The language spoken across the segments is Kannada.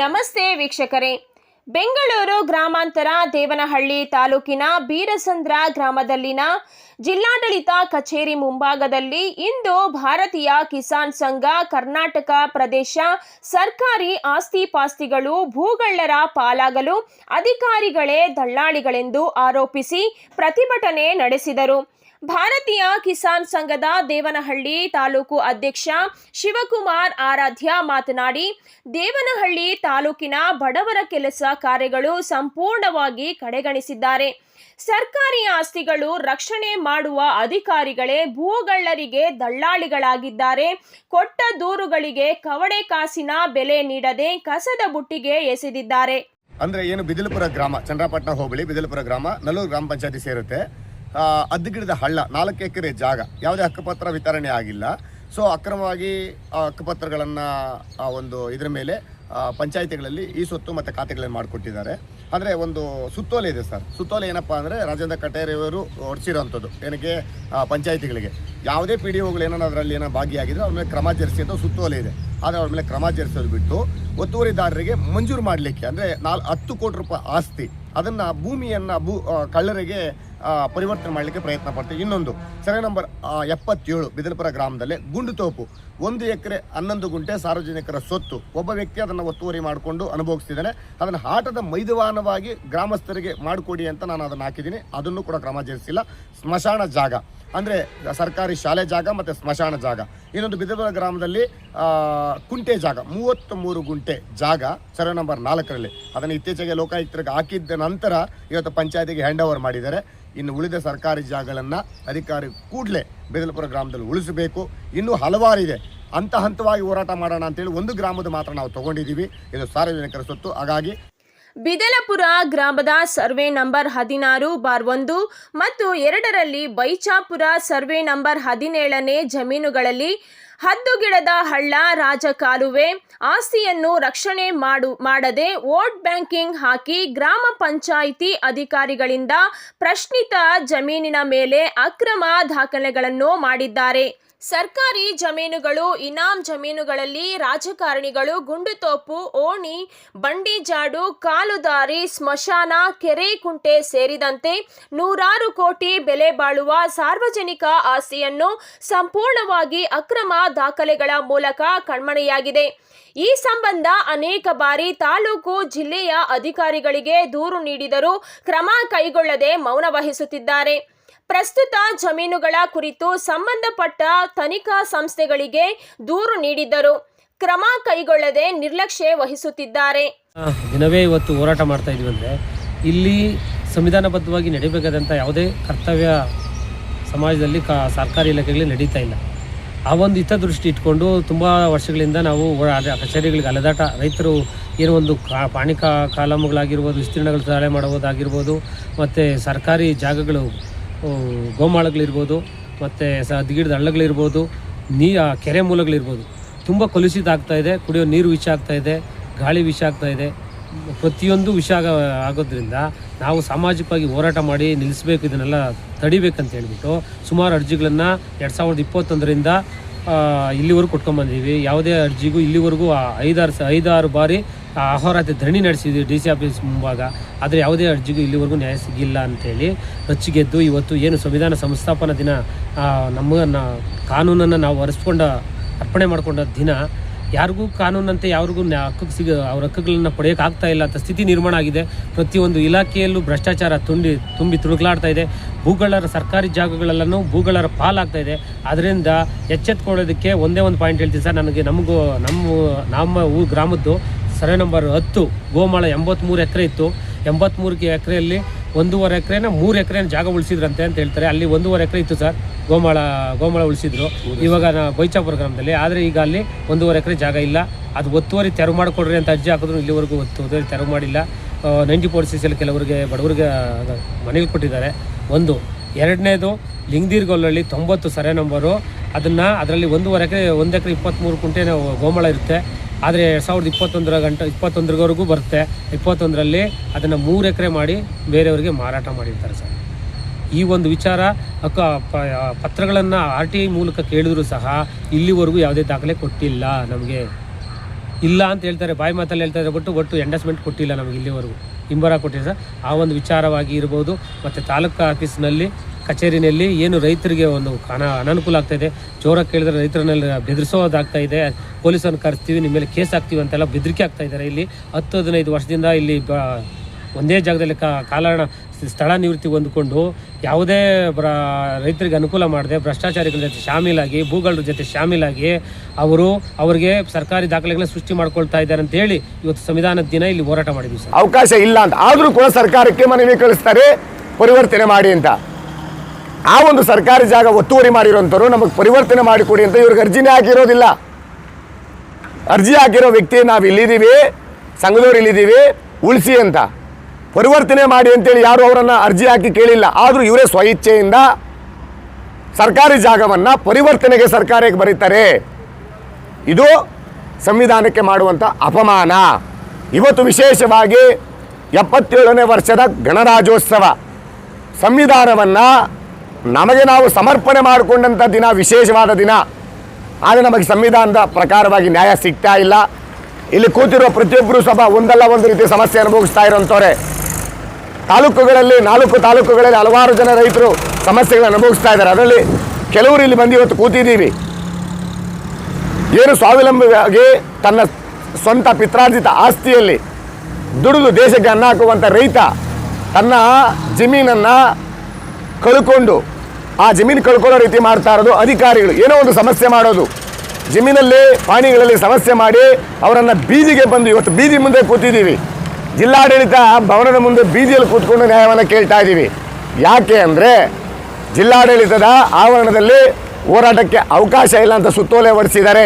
ನಮಸ್ತೆ ವೀಕ್ಷಕರೇ. ಬೆಂಗಳೂರು ಗ್ರಾಮಾಂತರ ದೇವನಹಳ್ಳಿ ತಾಲೂಕಿನ ಬೀರಸಂದ್ರ ಗ್ರಾಮದಲ್ಲಿನ ಜಿಲ್ಲಾಡಳಿತ ಕಚೇರಿ ಮುಂಭಾಗದಲ್ಲಿ ಇಂದು ಭಾರತೀಯ ಕಿಸಾನ್ ಸಂಘ, ಕರ್ನಾಟಕ ಪ್ರದೇಶ, ಸರ್ಕಾರಿ ಆಸ್ತಿ ಪಾಸ್ತಿಗಳು ಭೂಗಳ್ಳರ ಪಾಲಾಗಲು ಅಧಿಕಾರಿಗಳೇ ದಳ್ಳಾಳಿಗಳೆಂದು ಆರೋಪಿಸಿ ಪ್ರತಿಭಟನೆ ನಡೆಸಿದರು. ಭಾರತೀಯ ಕಿಸಾನ್ ಸಂಘದ ದೇವನಹಳ್ಳಿ ತಾಲೂಕು ಅಧ್ಯಕ್ಷ ಶಿವಕುಮಾರ್ ಆರಾಧ್ಯ ಮಾತನಾಡಿ, ದೇವನಹಳ್ಳಿ ತಾಲೂಕಿನ ಬಡವರ ಕೆಲಸ ಕಾರ್ಯಗಳು ಸಂಪೂರ್ಣವಾಗಿ ಕಡೆಗಣಿಸಿದ್ದಾರೆ. ಸರ್ಕಾರಿ ಆಸ್ತಿಗಳು ರಕ್ಷಣೆ ಮಾಡುವ ಅಧಿಕಾರಿಗಳೇ ಭೂಗಳ್ಳರಿಗೆ ದಳ್ಳಾಳಿಗಳಾಗಿದ್ದಾರೆ. ಕೊಟ್ಟ ದೂರುಗಳಿಗೆ ಕವಡೆ ಕಾಸಿನ ಬೆಲೆ ನೀಡದೆ ಕಸದ ಬುಟ್ಟಿಗೆ ಎಸೆದಿದ್ದಾರೆ. ಅಂದ್ರೆ ಏನು ಬಿದಿಲಪುರ ಗ್ರಾಮ ಚಂದ್ರಪಟ್ಟಣ ಹೋಬಳಿ ಬಿದಿಲಪುರ ಗ್ರಾಮ ನಲ್ಲೂರು ಗ್ರಾಮ ಪಂಚಾಯತಿ ಸೇರುತ್ತೆ. ಆ, ಅದ್ಗಿಡದ ಹಳ್ಳ ನಾಲ್ಕು ಎಕರೆ ಜಾಗ ಯಾವುದೇ ಹಕ್ಕುಪತ್ರ ವಿತರಣೆ ಆಗಿಲ್ಲ. ಸೊ ಅಕ್ರಮವಾಗಿ ಹಕ್ಕುಪತ್ರಗಳನ್ನು ಒಂದು ಇದರ ಮೇಲೆ ಪಂಚಾಯಿತಿಗಳಲ್ಲಿ ಈ ಸೊತ್ತು ಮತ್ತು ಖಾತೆಗಳನ್ನು ಮಾಡಿಕೊಟ್ಟಿದ್ದಾರೆ. ಅಂದರೆ ಒಂದು ಸುತ್ತೋಲೆ ಇದೆ ಸರ್. ಸುತ್ತೋಲೆ ಏನಪ್ಪ ಅಂದರೆ ರಾಜೇಂದ್ರ ಕಟೇರಿಯವರು ಹೊರಡಿಸಿರೋವಂಥದ್ದು ಏನಕ್ಕೆ? ಪಂಚಾಯತಿಗಳಿಗೆ. ಯಾವುದೇ ಪಿ ಡಿ ಒಗಳು ಏನೋ ಅದರಲ್ಲಿ ಏನೋ ಭಾಗಿಯಾಗಿದ್ರೆ ಅವ್ರ ಮೇಲೆ ಕ್ರಮ ಜರಿಸಿ ಅಂತ ಸುತ್ತೋಲೆ ಇದೆ. ಆದರೆ ಅವ್ರ ಮೇಲೆ ಕ್ರಮ ಜರಿಸೋದು ಬಿಟ್ಟು ಒತ್ತುವರಿದಾರರಿಗೆ ಮಂಜೂರು ಮಾಡಲಿಕ್ಕೆ ಅಂದರೆ ನಾಲ್ ಹತ್ತು ಕೋಟಿ ರೂಪಾಯಿ ಆಸ್ತಿ. ಅದನ್ನು ಭೂಮಿಯನ್ನು ಭೂ ಕಳ್ಳರಿಗೆ ಪರಿವರ್ತನೆ ಮಾಡಲಿಕ್ಕೆ ಪ್ರಯತ್ನ ಪಡ್ತೀವಿ. ಇನ್ನೊಂದು ಸರ್ವೆ ನಂಬರ್ ಎಪ್ಪತ್ತೇಳು, ಬಿದಲಪುರ ಗ್ರಾಮದಲ್ಲಿ ಗುಂಡು ತೋಪು. ಒಂದು ಎಕರೆ ಹನ್ನೊಂದು ಗುಂಟೆ ಸಾರ್ವಜನಿಕರ ಸೊತ್ತು ಒಬ್ಬ ವ್ಯಕ್ತಿ ಅದನ್ನು ಒತ್ತುವರಿ ಮಾಡಿಕೊಂಡು ಅನುಭವಿಸ್ತಿದ್ದಾನೆ. ಅದನ್ನು ಆಟದ ಮೈದಾನವಾಗಿ ಗ್ರಾಮಸ್ಥರಿಗೆ ಮಾಡಿಕೊಡಿ ಅಂತ ನಾನು ಅದನ್ನು ಹಾಕಿದ್ದೀನಿ. ಅದನ್ನು ಕೂಡ ಕ್ರಮ ಜರುಗಿಸಿಲ್ಲ ಸ್ಮಶಾನ ಜಾಗ. ಅಂದರೆ ಸರ್ಕಾರಿ ಶಾಲೆ ಜಾಗ ಮತ್ತು ಸ್ಮಶಾನ ಜಾಗ. ಇನ್ನೊಂದು ಬಿದಲ್ಪುರ ಗ್ರಾಮದಲ್ಲಿ ಕುಂಟೆ ಜಾಗ. ಮೂವತ್ತ್ ಮೂರು ಗುಂಟೆ ಜಾಗ ಸರ್ವೆ ನಂಬರ್ ನಾಲ್ಕರಲ್ಲಿ. ಅದನ್ನು ಇತ್ತೀಚೆಗೆ ಲೋಕಾಯುಕ್ತರಿಗೆ ಹಾಕಿದ್ದ ನಂತರ ಇವತ್ತು ಪಂಚಾಯತಿಗೆ ಹ್ಯಾಂಡ್ ಓವರ್ ಮಾಡಿದ್ದಾರೆ. ಇನ್ನು ಉಳಿದ ಸರ್ಕಾರಿ ಜಾಗಗಳನ್ನು ಅಧಿಕಾರಿ ಕೂಡಲೇ ಬೇದಲಪುರ ಗ್ರಾಮದಲ್ಲಿ ಉಳಿಸಬೇಕು. ಇನ್ನೂ ಹಲವಾರಿದೆ ಹಂತ ಹಂತವಾಗಿ ಹೋರಾಟ ಮಾಡೋಣ ಅಂತೇಳಿ ಒಂದು ಗ್ರಾಮದ ಮಾತ್ರ ನಾವು ತಗೊಂಡಿದ್ದೀವಿ. ಇದು ಸಾರ್ವಜನಿಕರ ಸೊತ್ತು. ಹಾಗಾಗಿ ಬಿದಲಪುರ ಗ್ರಾಮದ ಸರ್ವೆ ನಂಬರ್ ಹದಿನಾರು ಬಾರ್ ಒಂದು ಮತ್ತು ಎರಡರಲ್ಲಿ ಬೈಚಾಪುರ ಸರ್ವೆ ನಂಬರ್ ಹದಿನೇಳನೇ ಜಮೀನುಗಳಲ್ಲಿ ಹದ್ದುಗಿಡದ ಹಳ್ಳ ರಾಜಕಾಲುವೆ ಆಸ್ತಿಯನ್ನು ರಕ್ಷಣೆ ಮಾಡು, ಮಾಡದೆ ವೋಟ್ ಬ್ಯಾಂಕಿಂಗ್ ಹಾಕಿ ಗ್ರಾಮ ಪಂಚಾಯಿತಿ ಅಧಿಕಾರಿಗಳಿಂದ ಪ್ರಶ್ನಿತ ಜಮೀನಿನ ಮೇಲೆ ಅಕ್ರಮ ದಾಖಲೆಗಳನ್ನು ಮಾಡಿದ್ದಾರೆ. ಸರ್ಕಾರಿ ಜಮೀನುಗಳು, ಇನಾಮ್ ಜಮೀನುಗಳಲ್ಲಿ ರಾಜಕಾರಣಿಗಳು ಗುಂಡುತೋಪು ಓಣಿ ಬಂಡಿಜಾಡು ಕಾಲುದಾರಿ ಸ್ಮಶಾನ, ಕೆರೆ ಕುಂಟೆ ಸೇರಿದಂತೆ ನೂರಾರು ಕೋಟಿ ಬೆಲೆ ಬಾಳುವ ಸಾರ್ವಜನಿಕ ಆಸ್ತಿಯನ್ನು ಸಂಪೂರ್ಣವಾಗಿ ಅಕ್ರಮ ದಾಖಲೆಗಳ ಮೂಲಕ ಕಣ್ಮಣೆಯಾಗಿದೆ ಈ ಸಂಬಂಧ ಅನೇಕ ಬಾರಿ ತಾಲೂಕು, ಜಿಲ್ಲೆಯ ಅಧಿಕಾರಿಗಳಿಗೆ ದೂರು ನೀಡಿದರೂ ಕ್ರಮ ಕೈಗೊಳ್ಳದೆ ಮೌನ ವಹಿಸುತ್ತಿದ್ದಾರೆ. ಪ್ರಸ್ತುತ ಜಮೀನುಗಳ ಕುರಿತು ಸಂಬಂಧಪಟ್ಟ ತನಿಖಾ ಸಂಸ್ಥೆಗಳಿಗೆ ದೂರು ನೀಡಿದ್ದರು. ಕ್ರಮ ಕೈಗೊಳ್ಳದೆ ನಿರ್ಲಕ್ಷ್ಯ ವಹಿಸುತ್ತಿದ್ದಾರೆ. ದಿನವೇ ಇವತ್ತು ಹೋರಾಟ ಮಾಡ್ತಾ ಇದೀವಿ ಅಂದರೆ ಇಲ್ಲಿ ಸಂವಿಧಾನಬದ್ಧವಾಗಿ ನಡಿಬೇಕಾದಂಥ ಯಾವುದೇ ಕರ್ತವ್ಯ ಸಮಾಜದಲ್ಲಿ ಸರ್ಕಾರಿ ಇಲಾಖೆಗಳಲ್ಲಿ ನಡೀತಾ ಇಲ್ಲ. ಆ ಒಂದು ಹಿತದೃಷ್ಟಿ ಇಟ್ಕೊಂಡು ತುಂಬ ವರ್ಷಗಳಿಂದ ನಾವು ಕಚೇರಿಗಳಿಗೆ ಅಲೆದಾಟ, ರೈತರು ಏನೋ ಒಂದು ಕಾ, ಪಾಣಿಕ ಕಾಲಮ್ಗಳಾಗಿರ್ಬೋದು, ವಿಸ್ತೀರ್ಣಗಳು ತಾಳೆ ಮಾಡುವುದಾಗಿರ್ಬೋದು, ಮತ್ತು ಸರ್ಕಾರಿ ಜಾಗಗಳು ಗೋಮಾಳಗಳಿರ್ಬೋದು, ಮತ್ತು ಸ ದಿಗಿಡದ ಹಳ್ಳಗಳಿರ್ಬೋದು, ನೀ ಕೆರೆ ಮೂಲಗಳಿರ್ಬೋದು. ತುಂಬ ಕಲುಷಿತ ಆಗ್ತಾ ಇದೆ, ಕುಡಿಯೋ ನೀರು ವಿಷ ಆಗ್ತಾ ಇದೆ, ಗಾಳಿ ವಿಷ ಆಗ್ತಾ ಇದೆ. ಪ್ರತಿಯೊಂದು ವಿಷ ಆಗ, ಆಗೋದ್ರಿಂದ ನಾವು ಸಾಮಾಜಿಕವಾಗಿ ಹೋರಾಟ ಮಾಡಿ ನಿಲ್ಲಿಸಬೇಕು, ಇದನ್ನೆಲ್ಲ ತಡಿಬೇಕಂತ ಹೇಳ್ಬಿಟ್ಟು ಸುಮಾರು ಅರ್ಜಿಗಳನ್ನು ಎರಡು ಸಾವಿರದ ಇಪ್ಪತ್ತೊಂದರಿಂದ ಇಲ್ಲಿವರೆಗೂ ಕೊಟ್ಕೊಂಬಂದೀವಿ ಯಾವುದೇ ಅರ್ಜಿಗೂ ಇಲ್ಲಿವರೆಗೂ ಐದಾರು ಸ, ಐದಾರು ಬಾರಿ ಅಹೋರಾತ್ರಿ ಧರಣಿ ನಡೆಸಿದ್ವಿ ಡಿ ಸಿ ಆಫೀಸ್ ಮುಂಭಾಗ. ಆದರೆ ಯಾವುದೇ ಅರ್ಜಿಗೂ ಇಲ್ಲಿವರೆಗೂ ನ್ಯಾಯ ಸಿಗಿಲ್ಲ ಅಂತೇಳಿ ರೊಚ್ಚಿಗೆದ್ದು ಇವತ್ತು ಏನು ಸಂವಿಧಾನ ಸಂಸ್ಥಾಪನಾ ದಿನ ನಮ್ಮನ್ನ ಕಾನೂನನ್ನು ನಾವು ಒರೆಸ್ಕೊಂಡ, ಅರ್ಪಣೆ ಮಾಡಿಕೊಂಡ ದಿನ, ಯಾರಿಗೂ ಕಾನೂನಂತೆ ಯಾರಿಗೂ ಹಕ್ಕಿಗೆ ಸಿಗ, ಅವ್ರ ಹಕ್ಕುಗಳನ್ನ ಪಡೆಯೋಕೆ ಆಗ್ತಾ ಇಲ್ಲ ಅಂತ ಸ್ಥಿತಿ ನಿರ್ಮಾಣ ಆಗಿದೆ. ಪ್ರತಿಯೊಂದು ಇಲಾಖೆಯಲ್ಲೂ ಭ್ರಷ್ಟಾಚಾರ ತುಂಬಿ ತುಂಬಿ ತುಳುಕಲಾಡ್ತಾ ಇದೆ. ಭೂಗಳರ ಸರ್ಕಾರಿ ಜಾಗಗಳಲ್ಲೂ ಭೂಗಳರ ಪಾಲಾಗ್ತಾ ಇದೆ. ಅದರಿಂದ ಎಚ್ಚೆತ್ಕೊಳ್ಳೋದಕ್ಕೆ ಒಂದೇ ಒಂದು ಪಾಯಿಂಟ್ ಹೇಳ್ತೀನಿ ಸರ್. ನನಗೆ ನಮಗೂ, ನಮ್ಮ ನಮ್ಮ ಊರು ಗ್ರಾಮದ್ದು ಸರ್ವೆ ನಂಬರ್ ಹತ್ತು, ಗೋಮಾಳ ಎಂಬತ್ತ್ಮೂರು ಎಕರೆ ಇತ್ತು. ಎಂಬತ್ತ್ಮೂರು ಎಕರೆಯಲ್ಲಿ ಒಂದೂವರೆ ಎಕರೆನ ಮೂರು ಎಕರೆನ ಜಾಗ ಉಳಿಸಿದ್ರಂತೆ ಅಂತ ಹೇಳ್ತಾರೆ. ಅಲ್ಲಿ ಒಂದೂವರೆ ಎಕರೆ ಇತ್ತು ಸರ್. ಗೋಮಾಳ ಗೋಮಾಳ ಉಳಿಸಿದ್ರು. ಇವಾಗ ಬೈಚಾಪುರ ಗ್ರಾಮದಲ್ಲಿ. ಆದರೆ ಈಗ ಅಲ್ಲಿ ಒಂದೂವರೆ ಎಕರೆ ಜಾಗ ಇಲ್ಲ. ಅದು ಒತ್ತುವರಿ ತೆರವು ಮಾಡಿಕೊಡ್ರಿ ಅಂತ ಅರ್ಜಿ ಹಾಕಿದ್ರು ಇಲ್ಲಿವರೆಗೂ ಒತ್ತುವರಿ ತೆರವು ಮಾಡಿಲ್ಲ. ನೈಂಟಿ ಫೋರ್ ಕೆಲವರಿಗೆ ಬಡವರಿಗೆ ಮನೆಗೆ ಕೊಟ್ಟಿದ್ದಾರೆ. ಒಂದು. ಎರಡನೇದು ಲಿಂಗದೀರ್ಗೋಲಳ್ಳಿ ತೊಂಬತ್ತು ಸರೆ ನಂಬರು. ಅದನ್ನು ಅದರಲ್ಲಿ ಒಂದೂವರೆ ಎಕರೆ, ಒಂದು ಎಕರೆ ಇಪ್ಪತ್ತ್ಮೂರು ಕುಂಟೆ ಗೋಮಳ ಇರುತ್ತೆ. ಆದರೆ ಎರಡು ಸಾವಿರದ ಇಪ್ಪತ್ತೊಂದರ ಗಂಟೆ, ಇಪ್ಪತ್ತೊಂದರವರೆಗೂ ಬರುತ್ತೆ. ಇಪ್ಪತ್ತೊಂದರಲ್ಲಿ ಅದನ್ನು ಮೂರು ಎಕರೆ ಮಾಡಿ ಬೇರೆಯವರಿಗೆ ಮಾರಾಟ ಮಾಡಿರ್ತಾರೆ ಸರ್. ಈ ಒಂದು ವಿಚಾರ, ಅಕ್ಕ ಪತ್ರಗಳನ್ನು ಆರ್ ಟಿ ಐ ಮೂಲಕ ಕೇಳಿದರೂ ಸಹ ಇಲ್ಲಿವರೆಗೂ ಯಾವುದೇ ದಾಖಲೆ ಕೊಟ್ಟಿಲ್ಲ ನಮಗೆ. ಇಲ್ಲ ಅಂತ ಹೇಳ್ತಾರೆ, ಬಾಯಿ ಮಾತಲ್ಲಿ ಹೇಳ್ತಾರೆ ಬಿಟ್ಟು ಒಟ್ಟು ಎಂಡಸ್ಮೆಂಟ್ ಕೊಟ್ಟಿಲ್ಲ ನಮಗೆ ಇಲ್ಲಿವರೆಗೂ. ಹಿಂಬರ ಕೊಟ್ಟಿಲ್ಲ ಸರ್. ಆ ಒಂದು ವಿಚಾರವಾಗಿ ಇರ್ಬೋದು, ಮತ್ತು ತಾಲೂಕು ಆಫೀಸ್ನಲ್ಲಿ, ಕಚೇರಿನಲ್ಲಿ ಏನು ರೈತರಿಗೆ ಒಂದು ಅನ, ಅನನುಕೂಲ ಆಗ್ತಾಯಿದೆ ಜೋರಾಗಿ ಕೇಳಿದ್ರೆ ರೈತರನ್ನೆಲ್ಲ ಬೆದರಿಸೋದಾಗ್ತಾ ಇದೆ. ಪೊಲೀಸನ್ನು ಕರೆಸ್ತೀವಿ ನಿಮ್ಮ ಮೇಲೆ ಕೇಸ್ ಹಾಕ್ತೀವಿ ಅಂತೆಲ್ಲ ಬೆದರಿಕೆ ಆಗ್ತಾ ಇದ್ದಾರೆ ಇಲ್ಲಿ. ಹತ್ತು, ಹದಿನೈದು ವರ್ಷದಿಂದ ಇಲ್ಲಿ ಒಂದೇ ಜಾಗದಲ್ಲಿ ಕಾಲಣ ಸ್ಥಳ ನಿವೃತ್ತಿ ಹೊಂದ್ಕೊಂಡು ಯಾವುದೇ ಬ್ರ ರೈತರಿಗೆ ಅನುಕೂಲ ಮಾಡದೆ ಭ್ರಷ್ಟಾಚಾರಿಗಳ ಜೊತೆ ಶಾಮೀಲಾಗಿ ಭೂಗಳ ಜೊತೆ ಶಾಮೀಲಾಗಿ ಅವರು ಅವರಿಗೆ ಸರ್ಕಾರಿ ದಾಖಲೆಗಳನ್ನ ಸೃಷ್ಟಿ ಮಾಡ್ಕೊಳ್ತಾ ಇದ್ದಾರೆ ಅಂತ ಹೇಳಿ ಇವತ್ತು ಸಂವಿಧಾನದ ದಿನ ಇಲ್ಲಿ ಹೋರಾಟ ಮಾಡಿದ್ವಿ ಸರ್. ಅವಕಾಶ ಇಲ್ಲ ಅಂತ. ಆದರೂ ಕೂಡ ಸರ್ಕಾರಕ್ಕೆ ಮನವಿ ಕಳಿಸ್ತಾರೆ, ಪರಿವರ್ತನೆ ಮಾಡಿ ಅಂತ. ಆ ಒಂದು ಸರ್ಕಾರಿ ಜಾಗ ಒತ್ತುವರಿ ಮಾಡಿರೋಂಥವ್ರು ನಮಗೆ ಪರಿವರ್ತನೆ ಮಾಡಿಕೊಡಿ ಅಂತ ಇವ್ರಿಗೆ ಅರ್ಜಿನೇ ಹಾಕಿರೋದಿಲ್ಲ. ಅರ್ಜಿ ಹಾಕಿರೋ ವ್ಯಕ್ತಿ ನಾವು ಇಲ್ಲಿದ್ದೀವಿ ಸಂಘದವ್ರು ಇಲ್ಲಿದ್ದೀವಿ, ಉಳಿಸಿ ಅಂತ. ಪರಿವರ್ತನೆ ಮಾಡಿ ಅಂತೇಳಿ ಯಾರು ಅವರನ್ನು ಅರ್ಜಿ ಹಾಕಿ ಕೇಳಿಲ್ಲ. ಆದರೂ ಇವರೇ ಸ್ವಇಚ್ಛೆಯಿಂದ ಸರ್ಕಾರಿ ಜಾಗವನ್ನು ಪರಿವರ್ತನೆಗೆ ಸರ್ಕಾರಕ್ಕೆ ಬರೀತಾರೆ. ಇದು ಸಂವಿಧಾನಕ್ಕೆ ಮಾಡುವಂಥ ಅಪಮಾನ. ಇವತ್ತು ವಿಶೇಷವಾಗಿ ಎಪ್ಪತ್ತೇಳನೇ ವರ್ಷದ ಗಣರಾಜ್ಯೋತ್ಸವ. ಸಂವಿಧಾನವನ್ನು ನಮಗೆ ನಾವು ಸಮರ್ಪಣೆ ಮಾಡಿಕೊಂಡಂಥ ದಿನ, ವಿಶೇಷವಾದ ದಿನ. ಆದರೆ ನಮಗೆ ಸಂವಿಧಾನದ ಪ್ರಕಾರವಾಗಿ ನ್ಯಾಯ ಸಿಗ್ತಾ ಇಲ್ಲ. ಇಲ್ಲಿ ಕೂತಿರುವ ಪ್ರತಿಯೊಬ್ಬರು ಸಭಾ ಒಂದಲ್ಲ ಒಂದು ರೀತಿ ಸಮಸ್ಯೆ ಅನುಭವಿಸ್ತಾ ಇರೋಂಥವ್ರೆ. ತಾಲೂಕುಗಳಲ್ಲಿ, ನಾಲ್ಕು ತಾಲೂಕುಗಳಲ್ಲಿ ಹಲವಾರು ಜನ ರೈತರು ಸಮಸ್ಯೆಗಳನ್ನು ಅನುಭವಿಸ್ತಾ ಇದ್ದಾರೆ. ಅದರಲ್ಲಿ ಕೆಲವರು ಇಲ್ಲಿ ಬಂದು ಇವತ್ತು ಕೂತಿದ್ದೀವಿ. ಏನು ಸ್ವಾವಲಂಬಿಯಾಗಿ ತನ್ನ ಸ್ವಂತ ಪಿತ್ರಾರ್ಜಿತ ಆಸ್ತಿಯಲ್ಲಿ ದುಡಿದು ದೇಶಕ್ಕೆ ಅನ್ನ ಹಾಕುವಂಥ ರೈತ ತನ್ನ ಜಮೀನನ್ನು ಕಳ್ಕೊಂಡು, ಆ ಜಮೀನು ಕಳ್ಕೊಳ್ಳೋ ರೀತಿ ಮಾಡ್ತಾ ಇರೋದು ಅಧಿಕಾರಿಗಳು. ಏನೋ ಒಂದು ಸಮಸ್ಯೆ ಮಾಡೋದು. ಜಮೀನಲ್ಲಿ, ಪಾಣಿಗಳಲ್ಲಿ ಸಮಸ್ಯೆ ಮಾಡಿ ಅವರನ್ನು ಬೀದಿಗೆ ಬಂದು ಇವತ್ತು ಬೀದಿ ಮುಂದೆ ಕೂತಿದ್ದೀವಿ. ಜಿಲ್ಲಾಡಳಿತ ಭವನದ ಮುಂದೆ ಬೀದಿಯಲ್ಲಿ ಕೂತ್ಕೊಂಡು ನ್ಯಾಯವನ್ನು ಕೇಳ್ತಾ ಇದ್ದೀವಿ. ಯಾಕೆ ಅಂದರೆ ಜಿಲ್ಲಾಡಳಿತದ ಆವರಣದಲ್ಲಿ ಹೋರಾಟಕ್ಕೆ ಅವಕಾಶ ಇಲ್ಲ ಅಂತ ಸುತ್ತೋಲೆ ಹೊರಡಿಸಿದ್ದಾರೆ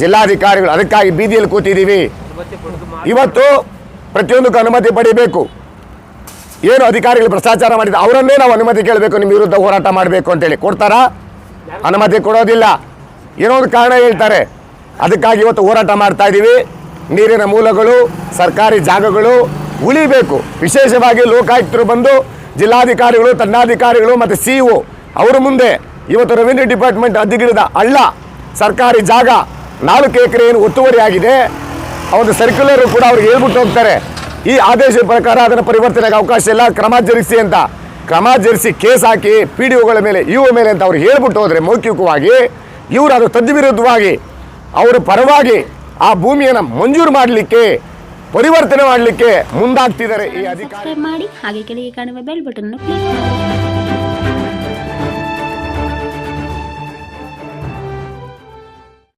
ಜಿಲ್ಲಾಧಿಕಾರಿಗಳು. ಅದಕ್ಕಾಗಿ ಬೀದಿಯಲ್ಲಿ ಕೂತಿದ್ದೀವಿ. ಇವತ್ತು ಪ್ರತಿಯೊಂದಕ್ಕೂ ಅನುಮತಿ ಪಡಿಬೇಕು. ಏನು ಅಧಿಕಾರಿಗಳು ಭ್ರಷ್ಟಾಚಾರ ಮಾಡಿದ ಅವರನ್ನೇ ನಾವು ಅನುಮತಿ ಕೇಳಬೇಕು, ನಿಮ್ಮ ವಿರುದ್ಧ ಹೋರಾಟ ಮಾಡಬೇಕು ಅಂತೇಳಿ. ಕೊಡ್ತಾರಾ? ಅನುಮತಿ ಕೊಡೋದಿಲ್ಲ. ಏನೋ ಒಂದು ಕಾರಣ ಹೇಳ್ತಾರೆ. ಅದಕ್ಕಾಗಿ ಇವತ್ತು ಹೋರಾಟ ಮಾಡ್ತಾ ಇದ್ದೀವಿ. ನೀರಿನ ಮೂಲಗಳು, ಸರ್ಕಾರಿ ಜಾಗಗಳು ಉಳಿಬೇಕು. ವಿಶೇಷವಾಗಿ ಲೋಕಾಯುಕ್ತರು ಬಂದು ಜಿಲ್ಲಾಧಿಕಾರಿಗಳು ತನ್ನಾಧಿಕಾರಿಗಳು ಮತ್ತು ಸಿ ಒ ಅವರ ಮುಂದೆ ಇವತ್ತು ರೆವಿನ್ಯೂ ಡಿಪಾರ್ಟ್ಮೆಂಟ್ ಅದಿಗಿಡಿದ ಹಳ್ಳ, ಸರ್ಕಾರಿ ಜಾಗ ನಾಲ್ಕು ಎಕರೆ ಏನು ಒತ್ತುವರಿ ಆಗಿದೆ. ಒಂದು ಸರ್ಕ್ಯುಲರ್ ಕೂಡ ಅವ್ರಿಗೆ ಹೇಳ್ಬಿಟ್ಟು ಹೋಗ್ತಾರೆ. ಈ ಆದೇಶದ ಪ್ರಕಾರ ಅದನ್ನು ಪರಿವರ್ತನೆಗೆ ಅವಕಾಶ ಇಲ್ಲ. ಕ್ರಮ ಜರುಗಿಸಿ ಅಂತ. ಕ್ರಮ ಜರುಗಿಸಿ ಕೇಸ್ ಹಾಕಿ ಪಿ ಡಿ ಒಗಳ ಮೇಲೆ, ಇ ಮೇಲೆ ಅಂತ ಅವ್ರು ಹೇಳ್ಬಿಟ್ಟು ಹೋದರೆ ಮೌಖಿಕವಾಗಿ ಇವರು ಅದು ತದ್ವಿರುದ್ಧವಾಗಿ ಅವರು ಪರವಾಗಿ ಆ ಭೂಮಿಯನ್ನು ಮಂಜೂರು ಮಾಡಲಿಕ್ಕೆ ಪರಿವರ್ತನೆ ಮಾಡಲಿಕ್ಕೆ ಮುಂದಾಗ್ತಿದ್ದಾರೆ ಈ ಅಧಿಕಾರಿ ಮಾಡಿ ಹಾಗೆ ಕೆಳಗೆ ಕಾಣುವ ಬೆಲ್ ಬಟನ್ ಕ್ಲಿಕ್ ಮಾಡಿ.